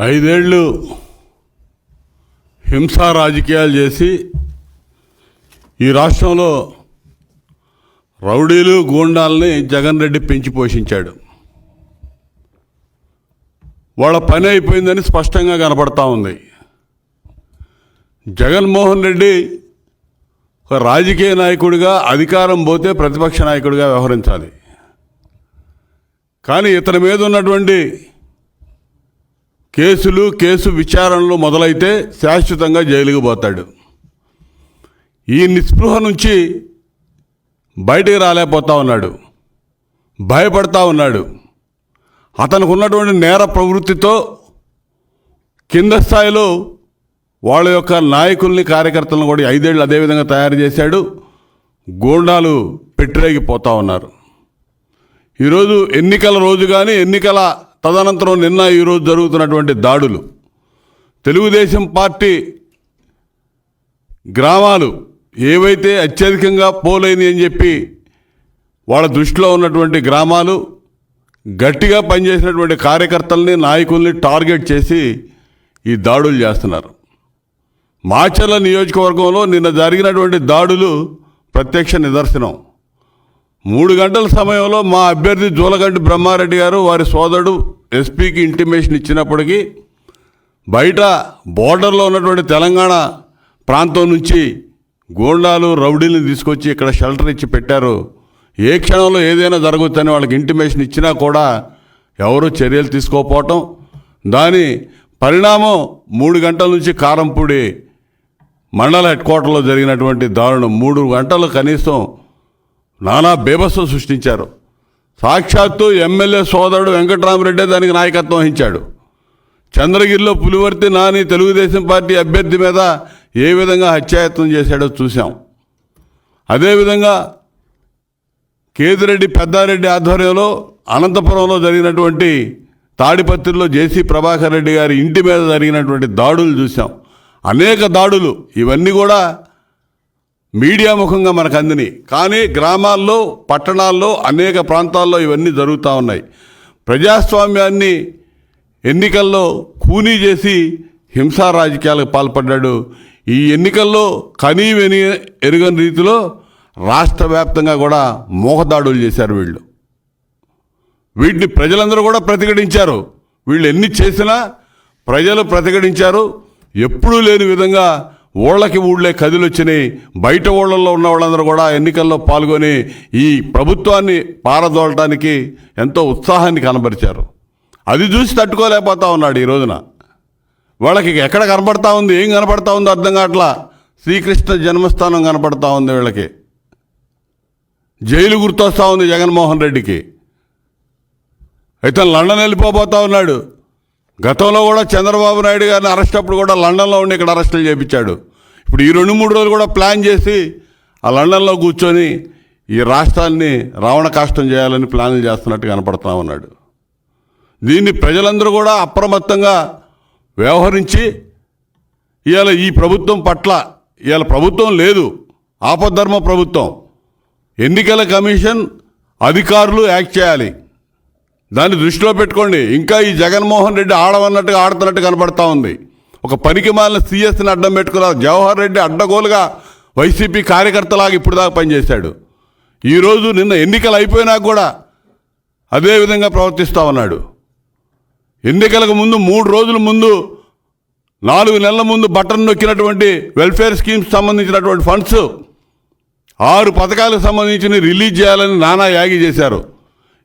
ఐదేళ్ళు హింసా రాజకీయాలు చేసి ఈ రాష్ట్రంలో రౌడీలు గూండాల్ని జగన్ రెడ్డి పెంచి పోషించాడు. వాళ్ళ పని అయిపోయిందని స్పష్టంగా కనపడతా ఉంది. జగన్మోహన్ రెడ్డి ఒక రాజకీయ నాయకుడిగా అధికారం పోతే ప్రతిపక్ష నాయకుడిగా వ్యవహరించాలి. కానీ ఇతని మీద ఉన్నటువంటి కేసులు కేసు విచారణలు మొదలైతే శాశ్వతంగా జైలుకు పోతాడు. ఈ నిస్పృహ నుంచి బయటికి రాలేకపోతా ఉన్నాడు. భయపడతా ఉన్నాడు. అతనికి ఉన్నటువంటి నేర ప్రవృత్తితో కింద స్థాయిలో వాళ్ళ యొక్క నాయకుల్ని కార్యకర్తలను కూడా ఐదేళ్ళు అదేవిధంగా తయారు చేశాడు. గోండాలు పెట్టిరేగిపోతూ ఉన్నారు. ఈరోజు ఎన్నికల రోజు కానీ ఎన్నికల తదనంతరం నిన్న ఈరోజు జరుగుతున్నటువంటి దాడులు. తెలుగుదేశం పార్టీ గ్రామాలు ఏవైతే అత్యధికంగా పోలైంది అని చెప్పి వాళ్ళ దృష్టిలో ఉన్నటువంటి గ్రామాలు గట్టిగా పనిచేసినటువంటి కార్యకర్తల్ని నాయకుల్ని టార్గెట్ చేసి ఈ దాడులు చేస్తున్నారు. మాచర్ల నియోజకవర్గంలో నిన్న జరిగినటువంటి దాడులు ప్రత్యక్ష నిదర్శనం. మూడు గంటల సమయంలో మా అభ్యర్థి జూలగడ్డి బ్రహ్మారెడ్డి గారు వారి సోదరుడు ఎస్పీకి ఇంటిమేషన్ ఇచ్చినప్పటికీ బయట బోర్డర్లో ఉన్నటువంటి తెలంగాణ ప్రాంతం నుంచి గోండాలు రౌడీలను తీసుకొచ్చి ఇక్కడ షెల్టర్ ఇచ్చి పెట్టారు. ఏ క్షణంలో ఏదైనా జరగవచ్చని వాళ్ళకి ఇంటిమేషన్ ఇచ్చినా కూడా ఎవరు చర్యలు తీసుకోకపోవటం. దాని పరిణామం మూడు గంటల నుంచి కారంపూడి మండల హెడ్ క్వార్టర్లో జరిగినటువంటి దారుణం. మూడు గంటలు కనీసం నానా బేబస్సు సృష్టించారు. సాక్షాత్తు ఎమ్మెల్యే సోదరుడు వెంకటరామరెడ్డి దానికి నాయకత్వం వహించాడు. చంద్రగిరిలో పులివర్తి నాని తెలుగుదేశం పార్టీ అభ్యర్థి మీద ఏ విధంగా హత్యాయత్నం చేశాడో చూశాం. అదేవిధంగా కేదిరెడ్డి పెద్దారెడ్డి ఆధ్వర్యంలో అనంతపురంలో జరిగినటువంటి తాడిపత్రిలో జేసీ ప్రభాకర్ రెడ్డి గారి ఇంటి మీద జరిగినటువంటి దాడులు చూసాం అనేక దాడులు. ఇవన్నీ కూడా మీడియా ముఖంగా మనకు అందినాయి కానీ గ్రామాల్లో పట్టణాల్లో అనేక ప్రాంతాల్లో ఇవన్నీ జరుగుతూ ఉన్నాయి. ప్రజాస్వామ్యాన్ని ఎన్నికల్లో కూనీ చేసి హింసా రాజకీయాలకు పాల్పడ్డాడు. ఈ ఎన్నికల్లో కనీ వెని ఎరుగని రీతిలో రాష్ట్ర వ్యాప్తంగా కూడా మోహదాడులు చేశారు వీళ్ళు. వీటిని ప్రజలందరూ కూడా ప్రతిఘటించారు. వీళ్ళు ఎన్ని చేసినా ప్రజలు ప్రతిఘటించారు. ఎప్పుడూ లేని విధంగా ఊళ్ళకి ఊళ్ళే కదిలొచ్చినాయి బయట ఊళ్ళల్లో ఉన్న వాళ్ళందరూ కూడా ఎన్నికల్లో పాల్గొని ఈ ప్రభుత్వాన్ని పారదోలటానికి ఎంతో ఉత్సాహాన్ని కనబరిచారు. అది చూసి తట్టుకోలేకపోతా ఉన్నాడు ఈ రోజున. వాళ్ళకి ఎక్కడ కనపడతా ఉంది ఏం కనపడతా ఉందో అర్థం కావట్లా. శ్రీకృష్ణ జన్మస్థానం కనపడతా ఉంది వీళ్ళకి. జైలు గుర్తొస్తా ఉంది జగన్మోహన్ రెడ్డికి. అయితే లండన్ వెళ్ళిపోబోతా ఉన్నాడు. గతంలో కూడా చంద్రబాబు నాయుడు గారిని అరెస్ట్ అప్పుడు కూడా లండన్లో ఉండి ఇక్కడ అరెస్టులు చేయించాడు. ఇప్పుడు ఈ రెండు మూడు రోజులు కూడా ప్లాన్ చేసి ఆ లండన్లో కూర్చొని ఈ రాష్ట్రాన్ని రావణ కాష్టం చేయాలని ప్లాన్లు చేస్తున్నట్టు కనపడతా ఉన్నాడు. దీన్ని ప్రజలందరూ కూడా అప్రమత్తంగా వ్యవహరించి ఇవాళ ఈ ప్రభుత్వం పట్ల ఇవాళ ప్రభుత్వం లేదు ఆపద్ధర్మ ప్రభుత్వం. ఎన్నికల కమిషన్ అధికారులు యాక్ట్ చేయాలి. దాన్ని దృష్టిలో పెట్టుకోండి. ఇంకా ఈ జగన్మోహన్ రెడ్డి ఆడమన్నట్టుగా ఆడుతున్నట్టు కనపడతా ఉంది. ఒక పనికి మాలిన సీఎస్ని అడ్డం పెట్టుకున్నారు జవహర్ రెడ్డి అడ్డగోలుగా వైసీపీ కార్యకర్తలాగా ఇప్పుడు దాకా పనిచేశాడు. ఈరోజు నిన్న ఎన్నికలు అయిపోయినా కూడా అదే విధంగా ప్రవర్తిస్తూ ఉన్నాడు. ఎన్నికలకు ముందు మూడు రోజుల ముందు నాలుగు నెలల ముందు బటన్ నొక్కినటువంటి వెల్ఫేర్ స్కీమ్స్ సంబంధించినటువంటి ఫండ్స్ ఆరు పథకాలకు సంబంధించి రిలీజ్ చేయాలని నానా యాగి చేశారు.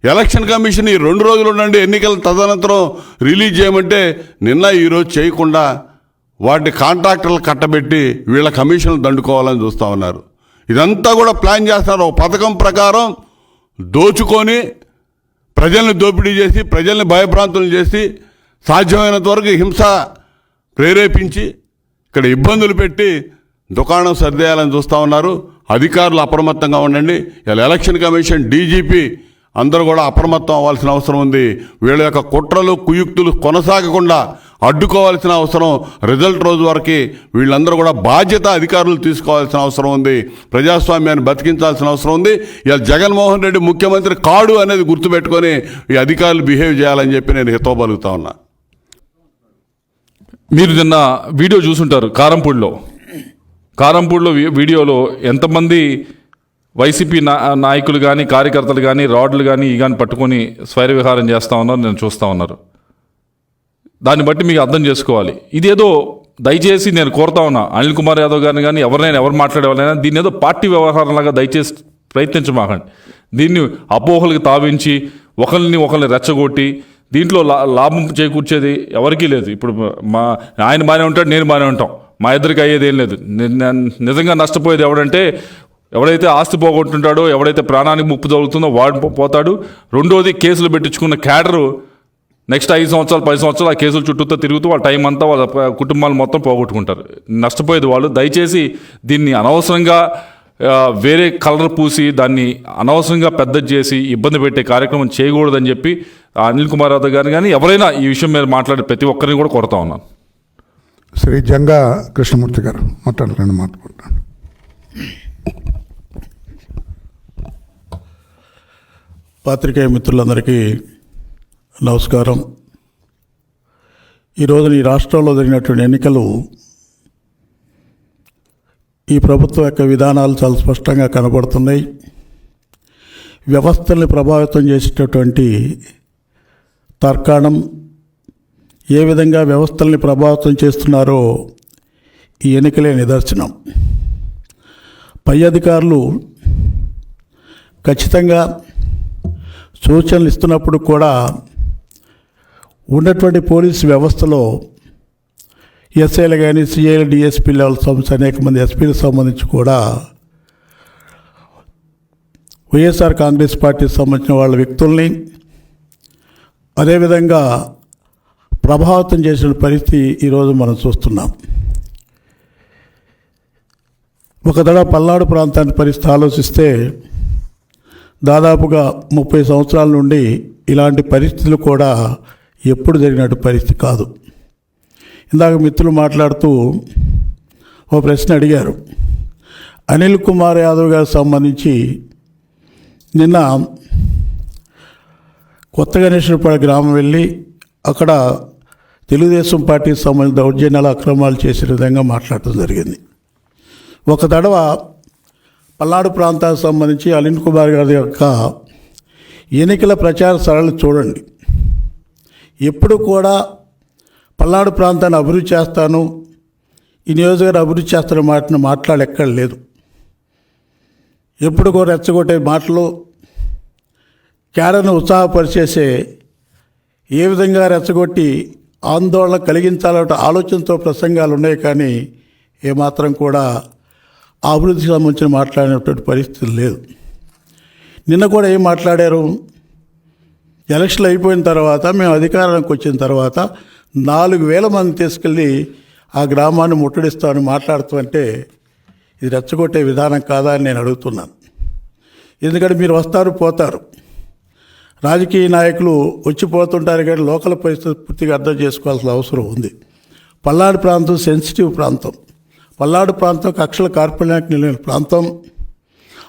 ఎలక్షన్ కమిషన్ ఈ రెండు రోజులు ఉండండి ఎన్నికలు తదనంతరం రిలీజ్ చేయమంటే నిన్న ఈరోజు చేయకుండా వాటి కాంట్రాక్టర్లు కట్టబెట్టి వీళ్ళ కమిషన్లు దండుకోవాలని చూస్తూ ఉన్నారు. ఇదంతా కూడా ప్లాన్ చేస్తున్నారు. ఒక పథకం ప్రకారం దోచుకొని ప్రజల్ని దోపిడీ చేసి ప్రజల్ని భయభ్రాంతులు చేసి సాధ్యమైనంత వరకు హింస ప్రేరేపించి ఇక్కడ ఇబ్బందులు పెట్టి దుకాణం సర్దేయాలని చూస్తూ ఉన్నారు. అధికారులు అప్రమత్తంగా ఉండండి. ఇలా ఎలక్షన్ కమిషన్ డీజీపీ అందరూ కూడా అప్రమత్తం అవ్వాల్సిన అవసరం ఉంది. వీళ్ళ యొక్క కుట్రలు కుయుక్తులు కొనసాగకుండా అడ్డుకోవాల్సిన అవసరం రిజల్ట్ రోజు వరకు వీళ్ళందరూ కూడా బాధ్యత అధికారులు తీసుకోవాల్సిన అవసరం ఉంది. ప్రజాస్వామ్యాన్ని బతికించాల్సిన అవసరం ఉంది. ఇలా జగన్మోహన్ రెడ్డి ముఖ్యమంత్రి కాడు అనేది గుర్తుపెట్టుకొని ఈ అధికారులు బిహేవ్ చేయాలని చెప్పి నేను హితోబలుగుతా ఉన్నా. మీరు నిన్న వీడియో చూసుంటారు కారంపూడిలో. కారంపూడిలో వీ- వీడియోలో ఎంతమంది వైసీపీ నా నాయకులు కానీ కార్యకర్తలు కానీ రాడ్లు కానీ ఈ కానీ పట్టుకొని స్వైర విహారం చేస్తూ ఉన్నారు నేను చూస్తూ ఉన్నారు. దాన్ని బట్టి మీకు అర్థం చేసుకోవాలి. ఇదేదో దయచేసి నేను కోరుతా ఉన్నా. అనిల్ కుమార్ యాదవ్ గారిని కానీ ఎవరినైనా ఎవరు మాట్లాడేవాళ్ళైనా దీన్ని ఏదో పార్టీ వ్యవహారంలాగా దయచేసి ప్రయత్నించమాకండి దీన్ని అపోహలకు తావించి ఒకరిని ఒకరిని రెచ్చగొట్టి దీంట్లో లా లాభం చేకూర్చేది ఎవరికీ లేదు. ఇప్పుడు మా ఆయన బాగానే ఉంటాడు నేను బాగానే ఉంటాం. మా ఇద్దరికి అయ్యేది ఏం లేదు. నిజంగా నష్టపోయేది ఎవడంటే ఎవడైతే ఆస్తి పోగొట్టుంటాడో ఎవడైతే ప్రాణానికి ముప్పు తగులుతుందో వాడు పోతాడు. రెండోది కేసులు పెట్టించుకున్న క్యాడరు నెక్స్ట్ ఐదు సంవత్సరాలు పది సంవత్సరాలు ఆ కేసులు చుట్టూతో తిరుగుతూ వాళ్ళ టైం అంతా వాళ్ళ కుటుంబాలు మొత్తం పోగొట్టుకుంటారు. నష్టపోయేది వాళ్ళు. దయచేసి దీన్ని అనవసరంగా వేరే కలర్ పూసి దాన్ని అనవసరంగా పెద్ద చేసి ఇబ్బంది పెట్టే కార్యక్రమం చేయకూడదని చెప్పి అనిల్ కుమార్ యాదవ్ గారిని కానీ ఎవరైనా ఈ విషయం మీద మాట్లాడే ప్రతి ఒక్కరిని కూడా కొడతా ఉన్నాను. శ్రీ జంగా కృష్ణమూర్తి గారు మాట్లాడాలని మాట్లాడుతున్నాను పాత్రికేయ మిత్రులందరికీ నమస్కారం. ఈరోజు ఈ రాష్ట్రంలో జరిగినటువంటి ఎన్నికలు ఈ ప్రభుత్వం యొక్క విధానాలు చాలా స్పష్టంగా కనబడుతున్నాయి. వ్యవస్థల్ని ప్రభావితం చేసేటటువంటి తర్కాణం ఏ విధంగా వ్యవస్థల్ని ప్రభావితం చేస్తున్నారో ఈ ఎన్నికలే నిదర్శనం. పై అధికారులు ఖచ్చితంగా సూచనలు ఇస్తున్నప్పుడు కూడా ఉన్నటువంటి పోలీస్ వ్యవస్థలో ఎస్ఐలు కానీ సిఐలు డిఎస్పీ లెవెల్ సంస్థ అనేక మంది ఎస్పీలకు సంబంధించి కూడా వైఎస్ఆర్ కాంగ్రెస్ పార్టీకి సంబంధించిన వాళ్ళ వ్యక్తుల్ని అదేవిధంగా ప్రభావితం చేసిన పరిస్థితి ఈరోజు మనం చూస్తున్నాం. ఒక దడ పల్నాడు ప్రాంతాన్ని పరిస్థితి ఆలోచిస్తే దాదాపుగా ముప్పై సంవత్సరాల నుండి ఇలాంటి పరిస్థితులు కూడా ఎప్పుడు జరిగినట్టు పరిస్థితి కాదు. ఇందాక మిత్రులు మాట్లాడుతూ ఓ ప్రశ్న అడిగారు. అనిల్ కుమార్ యాదవ్ గారికి సంబంధించి నిన్న కొత్త గణేశ్వరపాడు గ్రామం వెళ్ళి అక్కడ తెలుగుదేశం పార్టీకి సంబంధించిన దౌర్జన్యాల అక్రమాలు చేసే విధంగా మాట్లాడటం జరిగింది. ఒక దడవ పల్నాడు ప్రాంతానికి సంబంధించి అలిన్ కుమార్ గారి యొక్క ఎన్నికల ప్రచార సరళి చూడండి. ఎప్పుడు కూడా పల్నాడు ప్రాంతాన్ని అభివృద్ధి చేస్తాను ఈ నియోజకవర్గం అభివృద్ధి చేస్తున్న మాటను మాట్లాడి ఎక్కడ లేదు. ఎప్పుడు కూడా రెచ్చగొట్టే మాటలు క్యాడర్ను ఉత్సాహపరిచేసే ఏ విధంగా రెచ్చగొట్టి ఆందోళన కలిగించాలంటే ఆలోచనతో ప్రసంగాలు ఉన్నాయి కానీ ఏమాత్రం కూడా అభివృద్ధికి సంబంధించిన మాట్లాడినటువంటి పరిస్థితి లేదు. నిన్న కూడా ఏం మాట్లాడారు? ఎలక్షన్లు అయిపోయిన తర్వాత మేము అధికారానికి వచ్చిన తర్వాత నాలుగు వేల మంది తీసుకెళ్ళి ఆ గ్రామాన్ని ముట్టడిస్తామని మాట్లాడుతుంటే ఇది రెచ్చగొట్టే విధానం కాదా అని నేను అడుగుతున్నాను. ఎందుకంటే మీరు వస్తారు పోతారు. రాజకీయ నాయకులు వచ్చిపోతుంటారు కానీ లోకల్ పరిస్థితి పూర్తిగా అర్థం చేసుకోవాల్సిన అవసరం ఉంది. పల్నాడు ప్రాంతం సెన్సిటివ్ ప్రాంతం. పల్నాడు ప్రాంతం కక్షల కార్పొరేట్ నిలిచిన ప్రాంతం.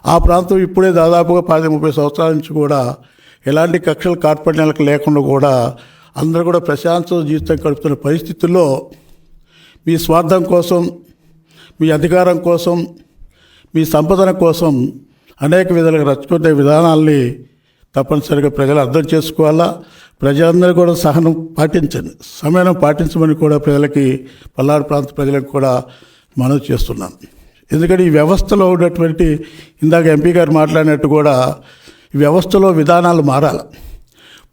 ఆ ప్రాంతం ఇప్పుడే దాదాపుగా పది ముప్పై సంవత్సరాల నుంచి కూడా ఎలాంటి కక్షల కార్పొరేట్లకు లేకుండా కూడా అందరూ కూడా ప్రశాంత జీవితం గడుపుతున్న పరిస్థితుల్లో మీ స్వార్థం కోసం మీ అధికారం కోసం మీ సంపదన కోసం అనేక విధాలుగా రచ్చుకునే విధానాల్ని తప్పనిసరిగా ప్రజలు అర్థం చేసుకోవాలా? ప్రజలందరూ కూడా సహనం పాటించండి సమయం పాటించమని కూడా ప్రజలకి పల్నాడు ప్రాంత ప్రజలకు కూడా మనవి చేస్తున్నాను. ఎందుకంటే ఈ వ్యవస్థలో ఉన్నటువంటి ఇందాక ఎంపీ గారు మాట్లాడినట్టు కూడా వ్యవస్థలో విధానాలు మారాలి.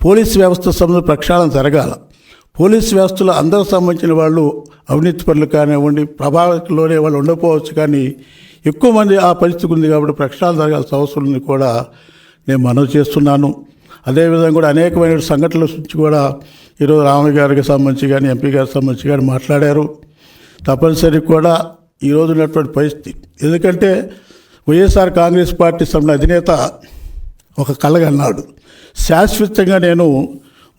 పోలీస్ వ్యవస్థ సంబంధించిన ప్రక్షాళన జరగాల. పోలీస్ వ్యవస్థలో అందరూ సంబంధించిన వాళ్ళు అవినీతి పనులు కానివ్వండి ప్రభావితంలోనే వాళ్ళు ఉండకపోవచ్చు కానీ ఎక్కువ మంది ఆ పరిస్థితి ఉంది కాబట్టి ప్రక్షాళన జరగాల్సిన అవసరం ఉంది కూడా నేను మనవి చేస్తున్నాను. అదేవిధంగా కూడా అనేకమైన సంఘటనల నుంచి కూడా ఈరోజు రామయ్య గారికి సంబంధించి కానీ ఎంపీ గారికి సంబంధించి కానీ మాట్లాడారు. తప్పనిసరి కూడా ఈరోజు ఉన్నటువంటి పరిస్థితి. ఎందుకంటే వైఎస్ఆర్ కాంగ్రెస్ పార్టీ సమ్మె అధినేత ఒక కలగన్నాడు శాశ్వతంగా నేను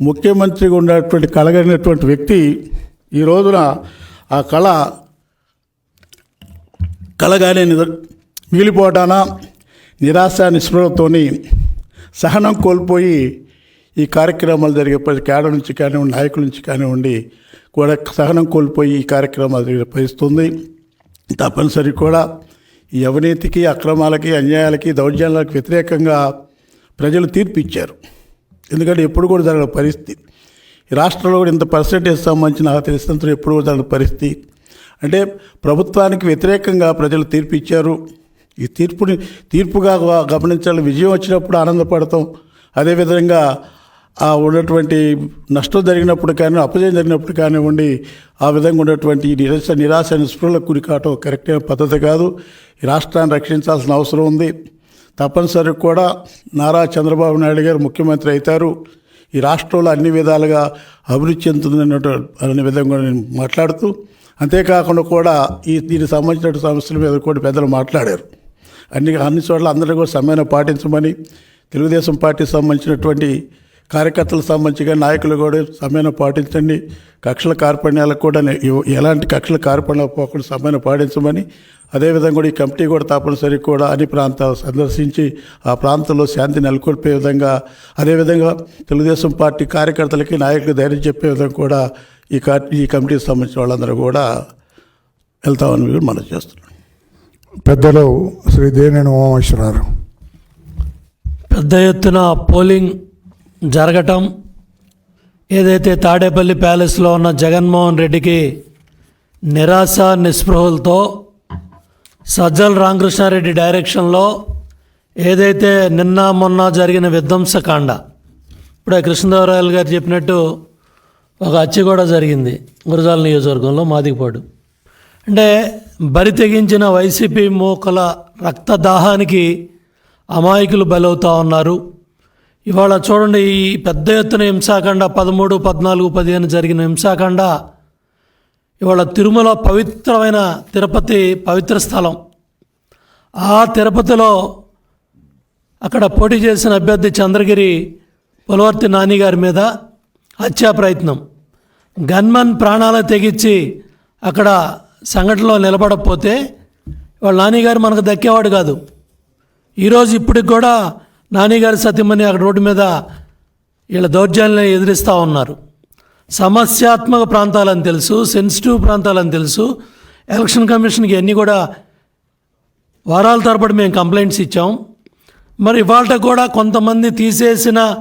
ముఖ్యమంత్రిగా ఉన్నటువంటి కలగనటువంటి వ్యక్తి ఈ రోజున ఆ కళ కలగానే నిద- మిగిలిపోవటాన నిరాశ నిస్పృహతోని సహనం కోల్పోయి ఈ కార్యక్రమాలు జరిగే ప్రతి కేడర్ నుంచి కానివ్వండి నాయకుల నుంచి కానివ్వండి కూడా సహనం కోల్పోయి ఈ కార్యక్రమాలు జరిగే పరిస్థితుంది తప్పనిసరి కూడా ఈ అవినీతికి అక్రమాలకి అన్యాయాలకి దౌర్జన్యాలకు వ్యతిరేకంగా ప్రజలు తీర్పు ఇచ్చారు. ఎందుకంటే ఎప్పుడు కూడా జరగని పరిస్థితి. ఈ రాష్ట్రంలో కూడా ఇంత పర్సంటేజ్ సంబంధించి నాకు తెలిసినంత ఎప్పుడు కూడా జరగని పరిస్థితి. అంటే ప్రభుత్వానికి వ్యతిరేకంగా ప్రజలు తీర్పు ఇచ్చారు. ఈ తీర్పుని తీర్పుగా గమనించాలి విజయం వచ్చినప్పుడు ఆనందపడతాం. అదేవిధంగా ఆ ఉన్నటువంటి నష్టం జరిగినప్పుడు కానీ అపజయం జరిగినప్పుడు కానివ్వండి ఆ విధంగా ఉన్నటువంటి నిరాశ నిరాశ నిస్పృహలకు గురి కావటం కరెక్ట్ అయిన పద్ధతి కాదు. ఈ రాష్ట్రాన్ని రక్షించాల్సిన అవసరం ఉంది. తప్పనిసరి కూడా నారా చంద్రబాబు నాయుడు గారు ముఖ్యమంత్రి అవుతారు. ఈ రాష్ట్రంలో అన్ని విధాలుగా అభివృద్ధి చెందుతుంది అనే విధంగా నేను మాట్లాడుతూ అంతేకాకుండా కూడా ఈ దీనికి సంబంధించిన సమస్యల మీద కూడా పెద్దలు మాట్లాడారు. అన్ని అన్ని చోట్ల అందరూ కూడా సమయాన్ని పాటించమని తెలుగుదేశం పార్టీకి సంబంధించినటువంటి కార్యకర్తలకు సంబంధించి నాయకులు కూడా సమయాన్ని పాటించండి. కక్షల కార్పణ్యాలకు కూడా ఎలాంటి కక్షల కార్పణ్యాలు పోకుండా సమయాన్ని పాటించమని అదేవిధంగా కూడా ఈ కమిటీ కూడా తప్పనిసరి కూడా అన్ని ప్రాంతాలు సందర్శించి ఆ ప్రాంతంలో శాంతి నెలకొల్పే విధంగా అదేవిధంగా తెలుగుదేశం పార్టీ కార్యకర్తలకి నాయకులకు ధైర్యం చెప్పే విధంగా కూడా ఈ కా ఈ కమిటీకి సంబంధించిన వాళ్ళందరూ కూడా వెళ్తామని కూడా మనం చేస్తున్నాం. పెద్దలు శ్రీ దేనేని ఉమామేశ్వరరావు పెద్ద ఎత్తున పోలింగ్ జరగటం ఏదైతే తాడేపల్లి ప్యాలెస్లో ఉన్న జగన్మోహన్ రెడ్డికి నిరాశ నిస్పృహలతో సజ్జల రామకృష్ణారెడ్డి డైరెక్షన్లో ఏదైతే నిన్న మొన్న జరిగిన విధ్వంసకాండ ఇప్పుడే కృష్ణదేవరాయలు గారు చెప్పినట్టు ఒక హత్య కూడా జరిగింది గురజాల నియోజకవర్గంలో మాదిగపాడు. అంటే బరి తెగించిన వైసీపీ మూకల రక్తదాహానికి అమాయకులు బలవుతూ ఉన్నారు. ఇవాళ చూడండి ఈ పెద్ద ఎత్తున హింసాకాండ పదమూడు పద్నాలుగు పదిహేను జరిగిన హింసాకాండ. ఇవాళ తిరుమల పవిత్రమైన తిరుపతి పవిత్ర స్థలం. ఆ తిరుపతిలో అక్కడ పోటీ చేసిన అభ్యర్థి చంద్రగిరి పులవర్తి నాని గారి మీద హత్యా ప్రయత్నం. గన్మన్ ప్రాణాలు తెగించి అక్కడ సంఘటనలో నిలబడకపోతే వాళ్ళ నానిగారు మనకు దక్కేవాడు కాదు. ఈరోజు ఇప్పటికి కూడా నానిగారి సతీమణి అక్కడ రోడ్డు మీద వీళ్ళ దౌర్జన్యాలను ఎదిరిస్తూ ఉన్నారు. సమస్యాత్మక ప్రాంతాలని తెలుసు సెన్సిటివ్ ప్రాంతాలని తెలుసు. ఎలక్షన్ కమిషన్కి అన్నీ కూడా వారాల తరబడి మేము కంప్లైంట్స్ ఇచ్చాం. మరి ఇవాళ కూడా కొంతమంది తీసేసిన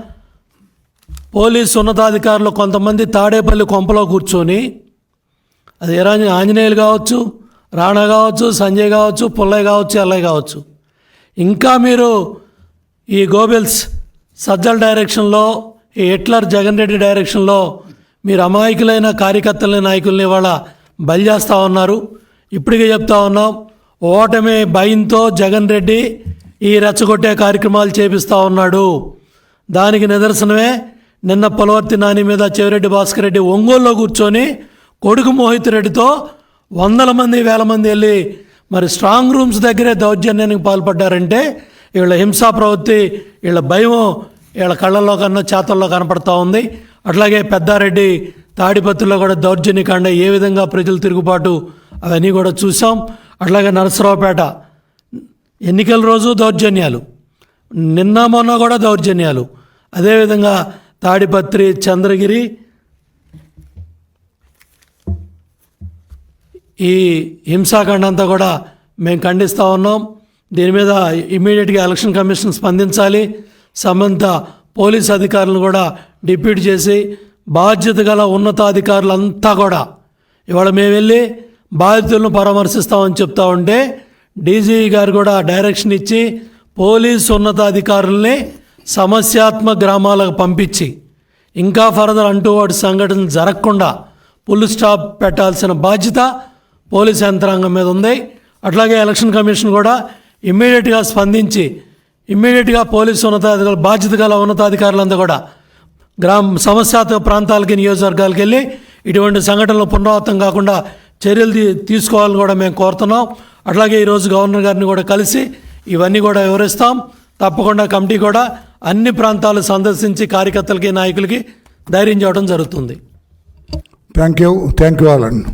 పోలీసు ఉన్నతాధికారులు కొంతమంది తాడేపల్లి కొంపలో కూర్చొని అది ఏ ఆంజనేయులు కావచ్చు రాణా కావచ్చు సంజయ్ కావచ్చు పుల్లయ్య కావచ్చు ఎల్లయ్య కావచ్చు. ఇంకా మీరు ఈ గోబెల్స్ సజ్జల్ డైరెక్షన్లో ఈ హిట్లర్ జగన్ రెడ్డి డైరెక్షన్లో మీరు అమాయకులైన కార్యకర్తలని నాయకుల్ని ఇవాళ బలి చేస్తూ ఉన్నారు. ఇప్పటికే చెప్తా ఉన్నాం ఓటమి భయంతో జగన్ రెడ్డి ఈ రెచ్చగొట్టే కార్యక్రమాలు చేపిస్తూ ఉన్నాడు. దానికి నిదర్శనమే నిన్న పొలవర్తి నాని మీద చెవిరెడ్డి భాస్కర్ రెడ్డి ఒంగోలులో కూర్చొని కొడుకు మోహిత్ రెడ్డితో వందల మంది వేల మంది వెళ్ళి మరి స్ట్రాంగ్ రూమ్స్ దగ్గరే దౌర్జన్యానికి పాల్పడ్డారంటే వీళ్ళ హింసా ప్రవృత్తి వీళ్ళ భయం వీళ్ళ కళ్ళల్లో కన్నా చేతల్లో కనపడతా ఉంది. అట్లాగే పెద్దారెడ్డి తాడిపత్రిలో కూడా దౌర్జన్యకాండ ఏ విధంగా ప్రజలు తిరుగుబాటు అవన్నీ కూడా చూసాం అట్లాగే నరసరావుపేట ఎన్నికల రోజు దౌర్జన్యాలు నిన్న మొన్న కూడా దౌర్జన్యాలు. అదేవిధంగా తాడిపత్రి చంద్రగిరి ఈ హింసాకాండ అంతా కూడా మేము ఖండిస్తూ ఉన్నాం. దీని మీద ఇమీడియట్గా ఎలక్షన్ కమిషన్ స్పందించాలి. సంబంధిత పోలీస్ అధికారులను కూడా డిప్యూట్ చేసి బాధ్యత గల ఉన్నతాధికారులంతా కూడా ఇవాళ మేము వెళ్ళి బాధితులను పరామర్శిస్తామని చెప్తా ఉంటే డీజీ గారు కూడా డైరెక్షన్ ఇచ్చి పోలీస్ ఉన్నతాధికారుల్ని సమస్యాత్మక గ్రామాలకు పంపించి ఇంకా ఫర్దర్ అంటూ వాటి సంఘటన జరగకుండా ఫుల్ స్టాప్ పెట్టాల్సిన బాధ్యత పోలీస్ యంత్రాంగం మీద ఉంది. అట్లాగే ఎలక్షన్ కమిషన్ కూడా ఇమ్మీడియట్గా స్పందించి ఇమ్మీడియట్గా పోలీసు ఉన్నతాధికారులు బాధ్యత గల ఉన్నతాధికారులంతా కూడా గ్రామ సమస్యాత్మక ప్రాంతాలకి నియోజకవర్గాలకు వెళ్ళి ఇటువంటి సంఘటనలు పునరావృతం కాకుండా చర్యలు తీ- తీసుకోవాలని కూడా మేము కోరుతున్నాం. అట్లాగే ఈరోజు గవర్నర్ గారిని కూడా కలిసి ఇవన్నీ కూడా వివరిస్తాం. తప్పకుండా కమిటీ కూడా అన్ని ప్రాంతాలు సందర్శించి కార్యకర్తలకి నాయకులకి ధైర్యం చేయడం జరుగుతుంది. Thank you thank you all అండి